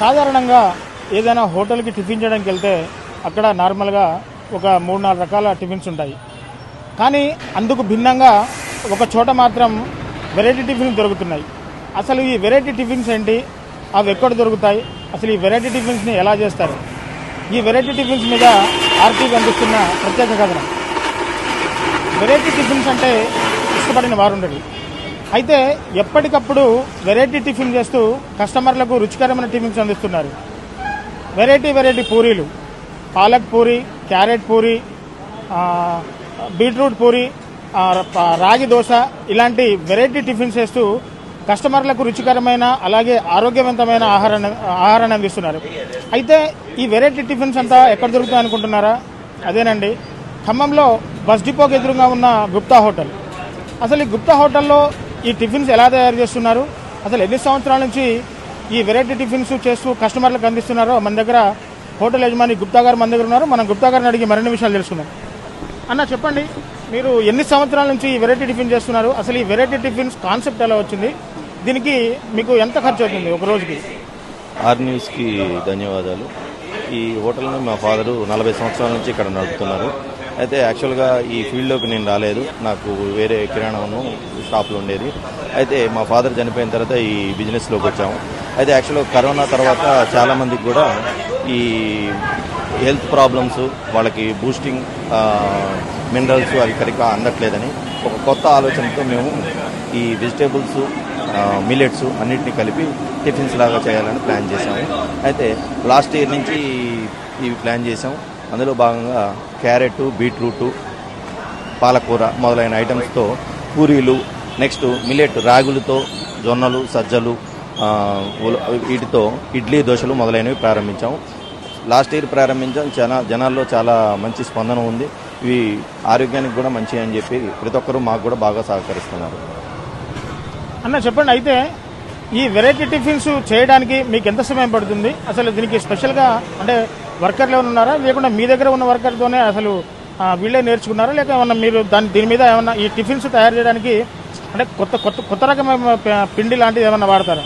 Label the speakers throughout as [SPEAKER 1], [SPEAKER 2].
[SPEAKER 1] సాధారణంగా ఏదైనా హోటల్కి టిఫిన్ చేయడానికి వెళ్తే అక్కడ నార్మల్గా ఒక మూడు నాలుగు రకాల టిఫిన్స్ ఉంటాయి. కానీ అందుకు భిన్నంగా ఒక చోట మాత్రం వెరైటీ టిఫిన్స్ దొరుకుతున్నాయి. అసలు ఈ వెరైటీ టిఫిన్స్ ఏంటి? అవి ఎక్కడ దొరుకుతాయి? అసలు ఈ వెరైటీ టిఫిన్స్ని ఎలా చేస్తారు? ఈ వెరైటీ టిఫిన్స్ మీద ఆర్టీకి అందిస్తున్న ప్రత్యేక కథనం వెరైటీ టిఫిన్స్ అంటే ఇష్టపడిన వారు ఉండడు. అయితే ఎప్పటికప్పుడు వెరైటీ టిఫిన్ చేస్తూ కస్టమర్లకు రుచికరమైన టిఫిన్స్ అందిస్తున్నారు. వెరైటీ వెరైటీ పూరీలు. పాలక్ పూరి క్యారెట్ పూరి బీట్రూట్ పూరి రాగి దోశ ఇలాంటి వెరైటీ టిఫిన్స్ చేస్తూ కస్టమర్లకు రుచికరమైన అలాగే ఆరోగ్యవంతమైన ఆహారాన్ని ఆహారాన్ని అందిస్తున్నారు. అయితే ఈ వెరైటీ టిఫిన్స్ అంతా ఎక్కడ దొరుకుతాయి అనుకుంటున్నారా? అదేనండి. ఖమ్మంలో బస్ డిపోకి ఎదురుగా ఉన్న గుప్తా హోటల్. అసలు ఈ గుప్తా హోటల్లో ఈ టిఫిన్స్ ఎలా తయారు చేస్తున్నారు? అసలు ఎన్ని సంవత్సరాల నుంచి ఈ వెరైటీ టిఫిన్స్ చేస్తూ కస్టమర్లకు అందిస్తున్నారో? మన దగ్గర హోటల్ యజమాని గుప్తా గారు మన దగ్గర ఉన్నారు. మనం గుప్తా గారిని అడిగి మరిన్ని విషయాలు తెలుసుకుందాం. అన్న చెప్పండి. మీరు ఎన్ని సంవత్సరాల నుంచి ఈ వెరైటీ టిఫిన్ చేస్తున్నారు? అసలు ఈ వెరైటీ టిఫిన్స్ కాన్సెప్ట్ ఎలా వచ్చింది? దీనికి మీకు ఎంత ఖర్చు అవుతుంది ఒక రోజుకి?
[SPEAKER 2] ఆర్ న్యూస్కి ధన్యవాదాలు. ఈ హోటల్ని మా ఫాదరు నలభై సంవత్సరాల నుంచి ఇక్కడ నడుపుతున్నారు. అయితే యాక్చువల్గా ఈ ఫీల్డ్లోకి నేను రాలేదు. నాకు వేరే కిరాణాను షాప్లో ఉండేది. అయితే మా ఫాదర్ చనిపోయిన తర్వాత ఈ బిజినెస్లోకి వచ్చాము. అయితే యాక్చువల్గా కరోనా తర్వాత చాలామందికి కూడా ఈ హెల్త్ ప్రాబ్లమ్స్ వాళ్ళకి బూస్టింగ్ మినరల్స్ అవి సరిగ్గా అందట్లేదని ఒక కొత్త ఆలోచనతో మేము ఈ వెజిటేబుల్స్ మిల్లెట్స్ అన్నిటిని కలిపి టిఫిన్స్ లాగా చేయాలని ప్లాన్ చేశాము. అయితే లాస్ట్ ఇయర్ నుంచి ఇవి ప్లాన్ చేసాం అందులో భాగంగా క్యారెట్ బీట్రూటు పాలకూర మొదలైన ఐటమ్స్తో పూరీలు నెక్స్ట్ మిల్లెట్ రాగులతో జొన్నలు సజ్జలు వీటితో ఇడ్లీ దోశలు మొదలైనవి ప్రారంభించాము. లాస్ట్ ఇయర్ ప్రారంభించాం. జన జనాల్లో చాలా మంచి స్పందన ఉంది. ఇవి ఆరోగ్యానికి కూడా మంచి అని చెప్పి ప్రతి ఒక్కరూ మాకు కూడా బాగా సహకరిస్తున్నారు.
[SPEAKER 1] అన్న చెప్పండి. అయితే ఈ వెరైటీ టిఫిన్స్ చేయడానికి మీకు ఎంత సమయం పడుతుంది? అసలు దీనికి స్పెషల్గా అంటే వర్కర్లు ఏమైనా ఉన్నారా? లేకుండా మీ దగ్గర ఉన్న వర్కర్తోనే అసలు వీళ్ళే నేర్చుకున్నారా? లేక ఏమన్నా మీరు దాని దీని మీద ఏమన్నా ఈ టిఫిన్స్ తయారు చేయడానికి అంటే కొత్త కొత్త కొత్త రకమైన పిండి లాంటిది ఏమైనా వాడతారా?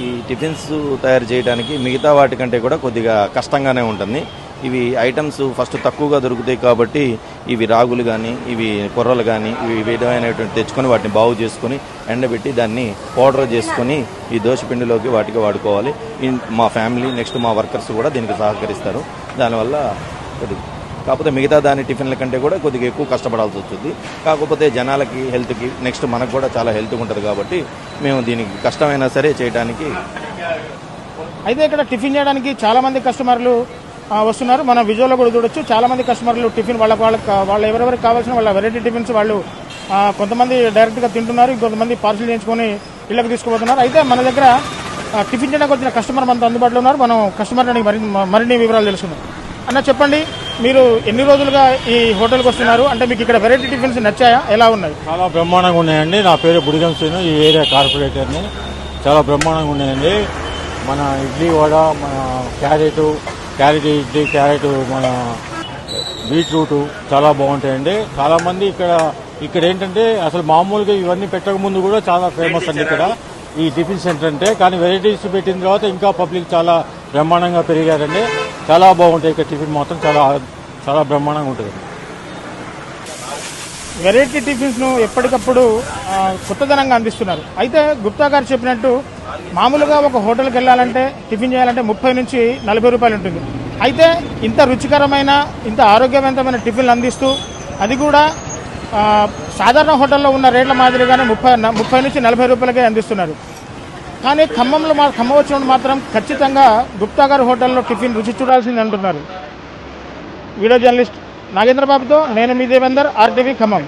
[SPEAKER 2] ఈ టిఫిన్స్ తయారు చేయడానికి మిగతా వాటికంటే కూడా కొద్దిగా కష్టంగానే ఉంటుంది. ఇవి ఐటమ్స్ ఫస్ట్ తక్కువగా దొరుకుతాయి కాబట్టి ఇవి రాగులు కానీ ఇవి కొర్రలు కానీ ఇవి విధమైనటువంటి తెచ్చుకొని వాటిని బాగు చేసుకొని ఎండబెట్టి దాన్ని పౌడర్ చేసుకొని ఈ దోశ పిండిలోకి వాటికి వాడుకోవాలి. మా ఫ్యామిలీ నెక్స్ట్ మా వర్కర్స్ కూడా దీనికి సహకరిస్తారు. దానివల్ల కొద్ది కాకపోతే మిగతా దాని టిఫిన్ల కంటే కూడా కొద్దిగా ఎక్కువ కష్టపడాల్సి వస్తుంది. కాకపోతే జనాలకి హెల్త్కి నెక్స్ట్ మనకు కూడా చాలా హెల్త్ ఉంటుంది కాబట్టి మేము దీనికి కష్టమైనా సరే చేయడానికి
[SPEAKER 1] అయితే ఇక్కడ టిఫిన్ చేయడానికి చాలా మంది కస్టమర్లు వస్తున్నారు. మనం విజువల్లో కూడా చూడొచ్చు. చాలా మంది కస్టమర్లు టిఫిన్ వాళ్ళ వాళ్ళకి వాళ్ళు ఎవరెవరికి కావాల్సిన వాళ్ళ వెరైటీ టిఫిన్స్ వాళ్ళు కొంతమంది డైరెక్ట్గా తింటున్నారు. ఇంకొంతమంది పార్సిల్ చేయించుకొని ఇళ్ళకి తీసుకుపోతున్నారు. అయితే మన దగ్గర టిఫిన్ చేయడానికి వచ్చిన కస్టమర్ మనతో అందుబాటులో ఉన్నారు. మనం కస్టమర్ మరి మరిన్ని వివరాలు తెలుసుకుందాం. అన్న చెప్పండి. మీరు ఎన్ని రోజులుగా ఈ హోటల్కి వస్తున్నారు? అంటే మీకు ఇక్కడ వెరైటీ టిఫిన్స్ నచ్చాయా? ఎలా ఉన్నాయి?
[SPEAKER 3] చాలా బ్రహ్మాండంగా ఉన్నాయండి. నా పేరు బుడిగం శ్రీను ఈ ఏరియా కార్పొరేటర్ని. చాలా బ్రహ్మాండంగా ఉన్నాయండి. మన ఇడ్లీ వడ మన క్యారెట్ క్యారెట్ ఇడ్లీ క్యారెట్ మన బీట్రూట్ చాలా బాగుంటాయండి. చాలామంది ఇక్కడ ఇక్కడ ఏంటంటే అసలు మామూలుగా ఇవన్నీ పెట్టక ముందు కూడా చాలా ఫేమస్ అండి ఇక్కడ. ఈ టిఫిన్ సెంటర్ అంటే కానీ వెరైటీస్ పెట్టిన తర్వాత ఇంకా పబ్లిక్ చాలా బ్రహ్మాండంగా పెరిగారండి. చాలా బాగుంటాయి. ఇక్కడ టిఫిన్ మాత్రం చాలా చాలా బ్రహ్మాండంగా ఉంటుంది.
[SPEAKER 1] వెరైటీ టిఫిన్స్ను ఎప్పటికప్పుడు కొత్తదనంగా అందిస్తున్నారు. అయితే గుప్తా గారు చెప్పినట్టు మామూలుగా ఒక హోటల్కి వెళ్ళాలంటే టిఫిన్ చేయాలంటే ముప్పై నుంచి నలభై రూపాయలు ఉంటుంది. అయితే ఇంత రుచికరమైన ఇంత ఆరోగ్యవంతమైన టిఫిన్లు అందిస్తూ అది కూడా సాధారణ హోటల్లో ఉన్న రేట్ల మాదిరిగానే ముప్పై ముప్పై నుంచి నలభై రూపాయలకే అందిస్తున్నారు. కానీ ఖమ్మంలో మా ఖమ్మం వచ్చినప్పుడు మాత్రం ఖచ్చితంగా గుప్తా గారి హోటల్లో టిఫిన్ రుచి చూడాల్సింది అంటున్నారు. వీడియో జర్నలిస్ట్ నాగేంద్ర బాబుతో నేను మీ దేవేందర్ ఆర్టీవీ ఖమ్మం.